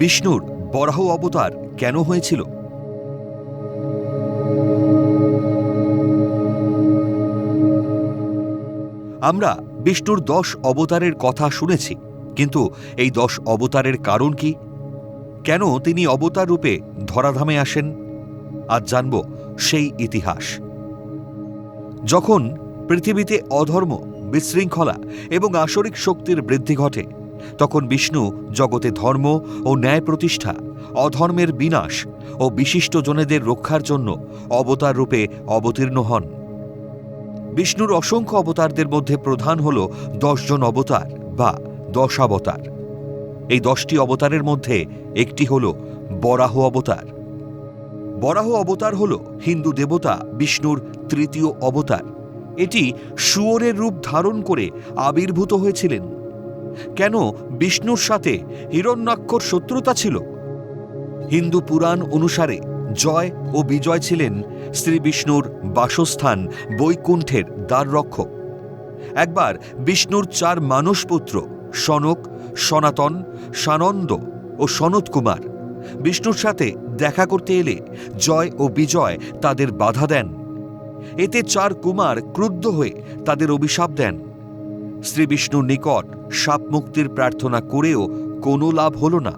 বিষ্ণুর বরাহ অবতার কেন হয়েছিল? আমরা বিষ্ণুর দশ অবতারের কথা শুনেছি, কিন্তু এই দশ অবতারের কারণ কি? কেন তিনি অবতার রূপে ধরাধামে আসেন? আজ জানব সেই ইতিহাস। যখন পৃথিবীতে অধর্ম, বিশৃঙ্খলা এবং আসরিক শক্তির বৃদ্ধি ঘটে তখন বিষ্ণু জগতে ধর্ম ও ন্যায় প্রতিষ্ঠা, অধর্মের বিনাশ ও বিশিষ্ট জনেদের রক্ষার জন্য অবতার রূপে অবতীর্ণ হন। বিষ্ণুর অসংখ্য অবতারদের মধ্যে প্রধান হল দশজন অবতার বা দশাবতার এই দশটি অবতারের মধ্যে একটি হল বরাহ অবতার। বরাহ অবতার হল হিন্দু দেবতা বিষ্ণুর তৃতীয় অবতার। এটি শুয়োরের রূপ ধারণ করে আবির্ভূত হয়েছিলেন। কেন বিষ্ণুর সাথে হিরণ্যাক্ষর শত্রুতা ছিল? হিন্দু পুরাণ অনুসারে জয় ও বিজয় ছিলেন শ্রী বিষ্ণুর বাসস্থান বৈকুণ্ঠের দ্বাররক্ষক। একবার বিষ্ণুর চার মানসপুত্র সনক, সনাতন, সানন্দ ও সনত কুমার বিষ্ণুর সাথে দেখা করতে এলে জয় ও বিজয় তাদের বাধা দেন। এতে চার কুমার ক্রুদ্ধ হয়ে তাদের অভিশাপ দেন। শ্রী বিষ্ণুর নিকট সাপ মুক্তির প্রার্থনা করেও কোনো লাভ হল না।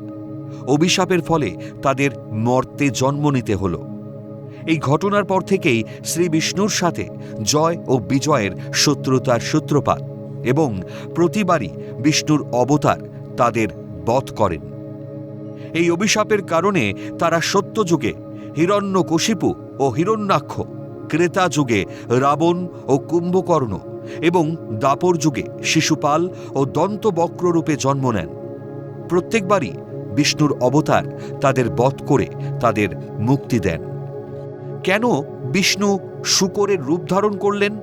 অভিশাপের ফলে তাদের মর্তে জন্ম নিতে হল। এই ঘটনার পর থেকেই শ্রী বিষ্ণুর সাথে জয় ও বিজয়ের শত্রুতার সূত্রপাত এবং প্রতিবারই বিষ্ণুর অবতার তাদের বধ করেন। এই অভিশাপের কারণে তারা সত্যযুগে হিরণ্যকশিপু ও হিরণ্যাক্ষ ক্রেতা যুগে রাবণ ও কুম্ভকর্ণ এবং দাপর যুগে শিশুপাল ও দন্তবক্র রূপে জন্ম নেন। প্রত্যেকবারই বিষ্ণুর অবতার তাদের বধ করে তাদের মুক্তি দেন। কেন বিষ্ণু শুকরের রূপ ধারণ করলেন?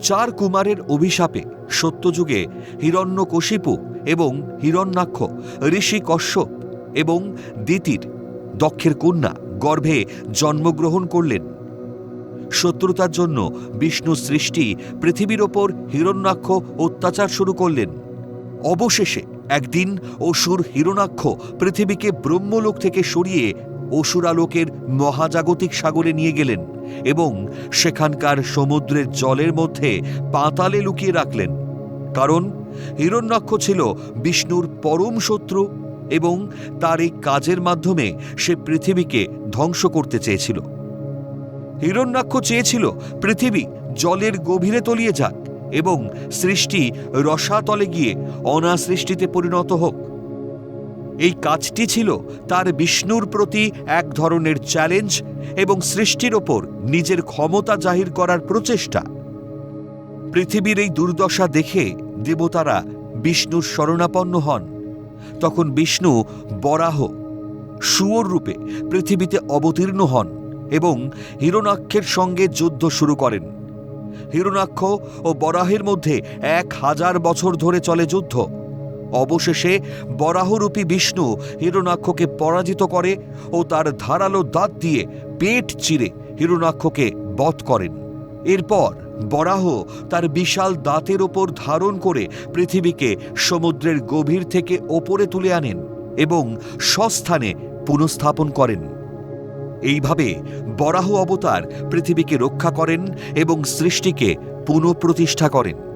চার কুমারের অভিশাপে সত্যযুগে হিরণ্যকশিপু এবং হিরণ্যাক্ষ, ঋষি কশ্যপ এবং দিতির দক্ষের কন্যা গর্ভে জন্মগ্রহণ করলেন। শত্রুতার জন্য বিষ্ণু সৃষ্টি পৃথিবীর ওপর হিরণ্যাক্ষ অত্যাচার শুরু করলেন। অবশেষে একদিন অসুর হিরণাক্ষ পৃথিবীকে ব্রহ্মলোক থেকে সরিয়ে অসুরালোকের মহাজাগতিক সাগরে নিয়ে গেলেন এবং সেখানকার সমুদ্রের জলের মধ্যে পাতালে লুকিয়ে রাখলেন। কারণ হিরণ্যাক্ষ ছিল বিষ্ণুর পরম শত্রু এবং তার এই কাজের মাধ্যমে সে পৃথিবীকে ধ্বংস করতে চেয়েছিল। হিরণ্যাক্ষ চেয়েছিল পৃথিবী জলের গভীরে তলিয়ে যাক এবং সৃষ্টি রসাতলে গিয়ে অনাসৃষ্টিতে পরিণত হোক। এই কাজটি ছিল তার বিষ্ণুর প্রতি এক ধরনের চ্যালেঞ্জ এবং সৃষ্টির ওপর নিজের ক্ষমতা জাহির করার প্রচেষ্টা। পৃথিবীর এই দুর্দশা দেখে দেবতারা বিষ্ণুর শরণাপন্ন হন। তখন বিষ্ণু বরাহ শুয়োর রূপে পৃথিবীতে অবতীর্ণ হন। এবং হিরণাক্ষের সঙ্গে যুদ্ধ শুরু করেন। হিরণাক্ষ ও বরাহের মধ্যে এক হাজার বছর ধরে চলে যুদ্ধ। অবশেষে বরাহরূপী বিষ্ণু হিরণাক্ষকে পরাজিত করে ও তার ধারালো দাঁত দিয়ে পেট চিরে হিরণাক্ষকে বধ করেন। এরপর বরাহ তার বিশাল দাঁতের ওপর ধারণ করে পৃথিবীকে সমুদ্রের গভীর থেকে ওপরে তুলে আনেন এবং স্বস্থানে পুনঃস্থাপন করেন। এইভাবে বরাহ অবতার পৃথিবীকে রক্ষা করেন এবং সৃষ্টিকে পুনঃপ্রতিষ্ঠা করেন।